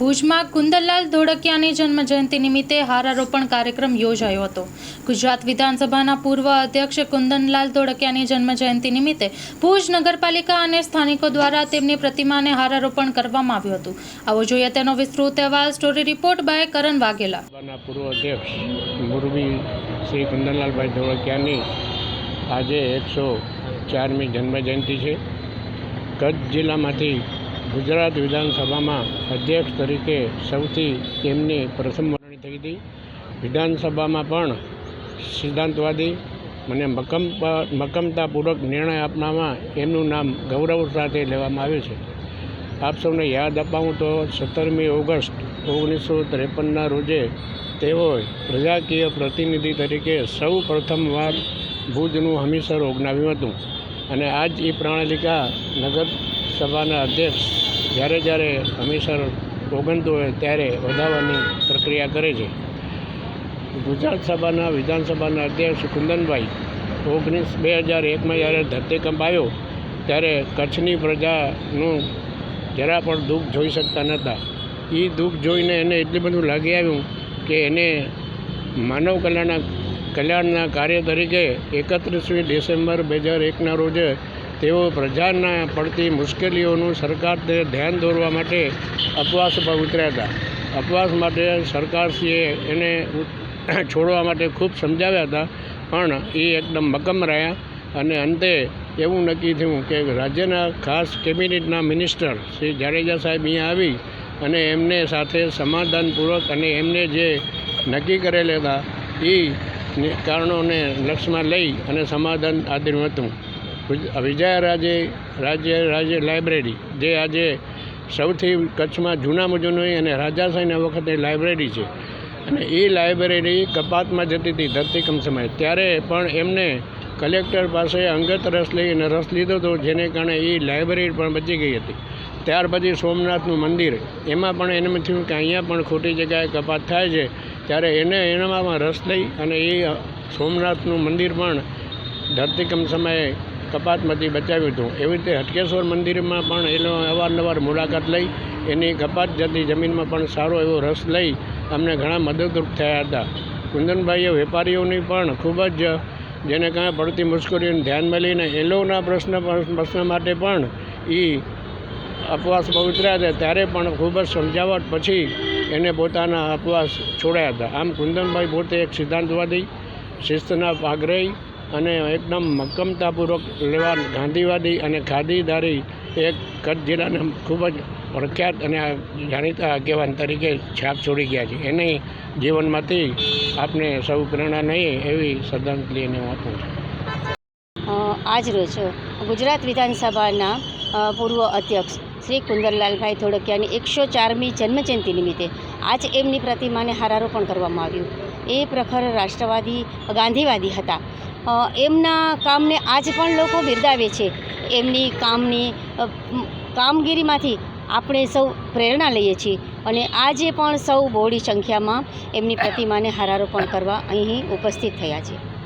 ભુજમાં કુંદનલાલ ધોળકિયાની જન્મજયંતિ નિમિત્તે હારારોપણ કાર્યક્રમ યોજાયો હતો. ગુજરાત વિધાનસભાના પૂર્વ અધ્યક્ષ કુંદનલાલ ધોળકિયાની જન્મજયંતિ નિમિત્તે ભુજ નગરપાલિકા અને સ્થાનિકો દ્વારા તેમની પ્રતિમાને હારારોપણ કરવામાં આવ્યું હતું. આવો જોઈએ તેનો વિસ્તૃત અહેવાલ. Story report by Karan Vaghela. પૂર્વ અધ્યક્ષ મુરબી શ્રી કુંદનલાલભાઈ ધોળકિયાની આજે એકસો ચારમી જન્મજયંતિ છે. કચ્છ જિલ્લામાંથી ગુજરાત વિધાનસભામાં અધ્યક્ષ તરીકે સૌથી તેમની પ્રથમ વરણી થઈ હતી. વિધાનસભામાં પણ સિદ્ધાંતવાદી મને મક્કમ, મક્કમતાપૂર્વક નિર્ણય આપવામાં એમનું નામ ગૌરવ સાથે લેવામાં આવ્યું છે. આપ સૌને યાદ અપાવું તો સત્તરમી ઓગસ્ટ ઓગણીસો ત્રેપનના રોજે તેઓએ પ્રજાકીય પ્રતિનિધિ તરીકે સૌ પ્રથમવાર ભુજનું હમીસર ઓગનાવ્યું હતું અને આજ એ પ્રણાલિકા નગરસભાના અધ્યક્ષ જ્યારે જ્યારે હમીસર ઓગનતું હોય ત્યારે વધારવાની પ્રક્રિયા કરે છે. ગુજરાત સભાના વિધાનસભાના અધ્યક્ષ કુંદનભાઈ ઓગણીસ બે હજાર એકમાં જ્યારે ધરતીકંપ આવ્યો, ત્યારે કચ્છની પ્રજાનું જરા પણ દુઃખ જોઈ શકતા નહોતા. એ દુઃખ જોઈને એને એટલું બધું લાગી આવ્યું કે એને માનવ કલ્યાણના કલ્યાણના કાર્ય તરીકે એકત્રીસમી ડિસેમ્બર બે હજાર એકના રોજે તેઓ પ્રજાના પડતી મુશ્કેલીઓનું સરકારને ધ્યાન દોરવા માટે અપવાસ પર ઉતર્યા હતા. અપવાસ માટે સરકારશ્રીએ એને છોડવા માટે ખૂબ સમજાવ્યા હતા, પણ એ એકદમ મક્કમ રહ્યા અને અંતે એવું નક્કી થયું કે રાજ્યના ખાસ કેબિનેટના મિનિસ્ટર શ્રી જાડેજા સાહેબ અહીંયા આવી અને એમને સાથે સમાધાનપૂર્વક અને એમને જે નક્કી કરેલા હતા એ કારણોને લક્ષમાં લઈ અને સમાધાન આદર્યું હતું. વિજ- વિજયા રાજે રાજ્ય રાજ્ય લાઇબ્રેરી, જે આજે સૌથી કચ્છમાં જૂનામાં જૂની અને રાજાશાહીના વખતે લાઇબ્રેરી છે. અને એ લાઇબ્રેરી કપાતમાં જતી હતી ધરતીકમ સમયે. ત્યારે પણ એમને કલેક્ટર પાસે અંગત રસ લઈ અને રસ લીધો હતો, જેને કારણે એ લાઇબ્રેરી પણ બચી ગઈ હતી. ત્યાર પછી સોમનાથનું મંદિર, એમાં પણ એને થયું કે અહીંયા પણ ખોટી જગ્યાએ કપાત થાય છે. ત્યારે એને એનામાં રસ લઈ અને એ સોમનાથનું મંદિર પણ ધરતીકમ સમયે કપાતમાંથી બચાવ્યું હતું. એવી રીતે હટકેશ્વર મંદિરમાં પણ એનો અવારનવાર મુલાકાત લઈ, એની કપાત જતી જમીનમાં પણ સારો એવો રસ લઈ અમને ઘણા મદદરૂપ થયા હતા. કુંદનભાઈએ વેપારીઓની પણ ખૂબ જ, જેને કાંઈ પડતી મુશ્કેલીઓને ધ્યાનમાં લઈને એલોના પ્રશ્ન પ્રશ્ન માટે પણ એ અપવાસ ઉતર્યા હતા. ત્યારે પણ ખૂબ જ સમજાવટ પછી એને પોતાના અપવાસ છોડ્યા હતા. આમ કુંદનભાઈ પોતે એક સિદ્ધાંતવાદી, શિસ્તના પાગ્રહી અને એકદમ મક્કમતાપૂર્વક લેવા ગાંધીવાદી અને ખાદીદારી એક કચ્છ જિલ્લાના ખૂબ જ પ્રખ્યાત અને જાણીતા આગેવાન તરીકે છાપ છોડી ગયા છે. એને જીવનમાંથી આપને સૌ પ્રેરણા નહીં, એવી શ્રદ્ધાંજલિ એને હું આપું છું. આજ રોજ ગુજરાત વિધાનસભાના પૂર્વ અધ્યક્ષ શ્રી કુંદરલાલભાઈ ધોળકિયાની એકસો ચારમી જન્મજયંતિ નિમિત્તે આજ એમની પ્રતિમાને હારારોપણ કરવામાં આવ્યું. એ પ્રખર રાષ્ટ્રવાદી, ગાંધીવાદી હતા. એમના કામને આજ પણ લોકો બિરદાવે છે. એમની કામની કામગીરીમાંથી આપણે સૌ પ્રેરણા લઈએ છીએ અને આજે પણ સૌ બહોળી સંખ્યામાં એમની પ્રતિમાને હારારોપણ કરવા અહીં ઉપસ્થિત થયા છે.